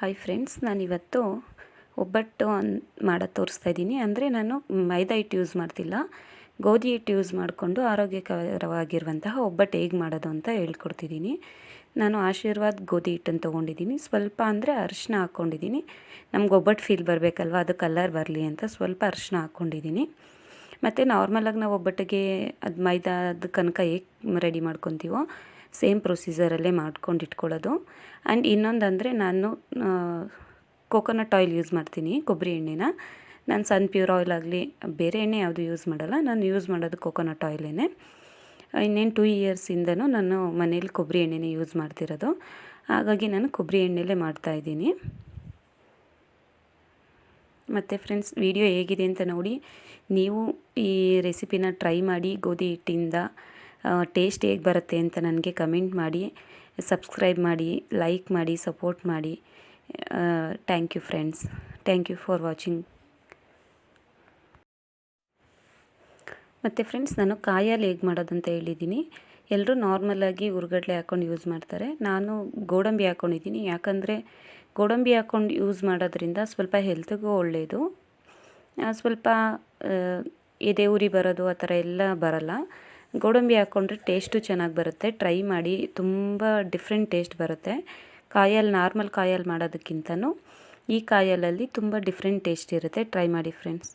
Hi friends ನಾನಿವತ್ತು ಒಬ್ಬಟ್ಟು ಅನ್ ಮಾಡೋದು ತೋರಿಸ್ತಾ ಇದ್ದೀನಿ. ಅಂದರೆ ನಾನು ಮೈದಾ ಹಿಟ್ಟು ಯೂಸ್ ಮಾಡ್ತಿಲ್ಲ. ಗೋಧಿ ಹಿಟ್ಟು ಯೂಸ್ ಮಾಡಿಕೊಂಡು ಆರೋಗ್ಯಕರವಾಗಿರುವಂತಹ ಒಬ್ಬಟ್ಟು ಹೇಗೆ ಮಾಡೋದು ಅಂತ ಹೇಳ್ಕೊಡ್ತಿದ್ದೀನಿ. ನಾನು ಆಶೀರ್ವಾದ್ ಗೋಧಿ ಹಿಟ್ಟನ್ನು ತೊಗೊಂಡಿದ್ದೀನಿ. ಸ್ವಲ್ಪ ಅಂದರೆ ಅರಿಶಿನ ಹಾಕ್ಕೊಂಡಿದ್ದೀನಿ. ನಮ್ಗೆ ಒಬ್ಬಟ್ಟು ಫೀಲ್ ಬರಬೇಕಲ್ವ? ಅದು ಕಲರ್ ಬರಲಿ ಅಂತ ಸ್ವಲ್ಪ ಅರಿಶಿನ ಹಾಕ್ಕೊಂಡಿದ್ದೀನಿ. ಮತ್ತು ನಾರ್ಮಲಾಗಿ ನಾವು ಒಬ್ಬಟ್ಟಿಗೆ ಅದು ಮೈದಾದ ಕನಕ ಹೇಗೆ ರೆಡಿ ಮಾಡ್ಕೊತೀವೋ ಸೇಮ್ ಪ್ರೊಸೀಜರಲ್ಲೇ ಮಾಡ್ಕೊಂಡು ಇಟ್ಕೊಳ್ಳೋದು. ಆ್ಯಂಡ್ ಇನ್ನೊಂದು ಅಂದರೆ ನಾನು ಕೋಕೋನಟ್ ಆಯಿಲ್ ಯೂಸ್ ಮಾಡ್ತೀನಿ, ಕೊಬ್ಬರಿ ಎಣ್ಣೆನ. ನಾನು ಸನ್ ಪ್ಯೂರ್ ಆಯಿಲ್ ಆಗಲಿ, ಬೇರೆ ಎಣ್ಣೆ ಯಾವುದು ಯೂಸ್ ಮಾಡಲ್ಲ. ನಾನು ಯೂಸ್ ಮಾಡೋದು ಕೋಕೋನಟ್ ಆಯಿಲೇ ಇನ್ನೇನು ಟೂ ಇಯರ್ಸಿಂದನೂ ನಾನು ಮನೇಲಿ ಕೊಬ್ಬರಿ ಎಣ್ಣೆನೇ ಯೂಸ್ ಮಾಡ್ತಿರೋದು. ಹಾಗಾಗಿ ನಾನು ಕೊಬ್ಬರಿ ಎಣ್ಣೆಲೇ ಮಾಡ್ತಾಯಿದ್ದೀನಿ ಮತ್ತು ಫ್ರೆಂಡ್ಸ್, ವಿಡಿಯೋ ಹೇಗಿದೆ ಅಂತ ನೋಡಿ. ನೀವು ಈ ರೆಸಿಪಿನ ಟ್ರೈ ಮಾಡಿ, ಗೋಧಿ ಹಿಟ್ಟಿಂದ ಟೇಸ್ಟ್ ಹೇಗೆ ಬರುತ್ತೆ ಅಂತ ನನಗೆ ಕಮೆಂಟ್ ಮಾಡಿ ಸಬ್ಸ್ಕ್ರೈಬ್ ಮಾಡಿ ಲೈಕ್ ಮಾಡಿ ಸಪೋರ್ಟ್ ಮಾಡಿ. Thank you friends thank you for watching ಮತ್ತು ಫ್ರೆಂಡ್ಸ್ ನಾನು ಕಾಯಲ್ಲಿ ಹೇಗೆ ಮಾಡೋದಂತ ಹೇಳಿದ್ದೀನಿ. ಎಲ್ಲರೂ ನಾರ್ಮಲಾಗಿ ಉರ್ಗಡ್ಲೆ ಹಾಕ್ಕೊಂಡು ಯೂಸ್ ಮಾಡ್ತಾರೆ. ನಾನು ಗೋಡಂಬಿ ಹಾಕ್ಕೊಂಡಿದ್ದೀನಿ ಯಾಕಂದರೆ ಗೋಡಂಬಿ ಹಾಕ್ಕೊಂಡು ಯೂಸ್ ಮಾಡೋದ್ರಿಂದ ಸ್ವಲ್ಪ ಹೆಲ್ತ್ಗೂ ಒಳ್ಳೆಯದು ಸ್ವಲ್ಪ ಎದೆ ಉರಿ ಬರೋದು ಆ ಥರ ಎಲ್ಲ ಬರಲ್ಲ. ಗೋಡಂಬಿ ಹಾಕ್ಕೊಂಡ್ರೆ ಟೇಸ್ಟು ಚೆನ್ನಾಗಿ ಬರುತ್ತೆ. ಟ್ರೈ ಮಾಡಿ ತುಂಬ ಡಿಫ್ರೆಂಟ್ ಟೇಸ್ಟ್ ಬರುತ್ತೆ. ಕಾಯಲ್ಲಿ ನಾರ್ಮಲ್ ಕಾಯಲ್ಲಿ ಮಾಡೋದಕ್ಕಿಂತನೂ ಈ ಕಾಯಲಲ್ಲಿ ತುಂಬ ಡಿಫ್ರೆಂಟ್ ಟೇಸ್ಟ್ ಇರುತ್ತೆ. ಟ್ರೈ ಮಾಡಿ ಫ್ರೆಂಡ್ಸ್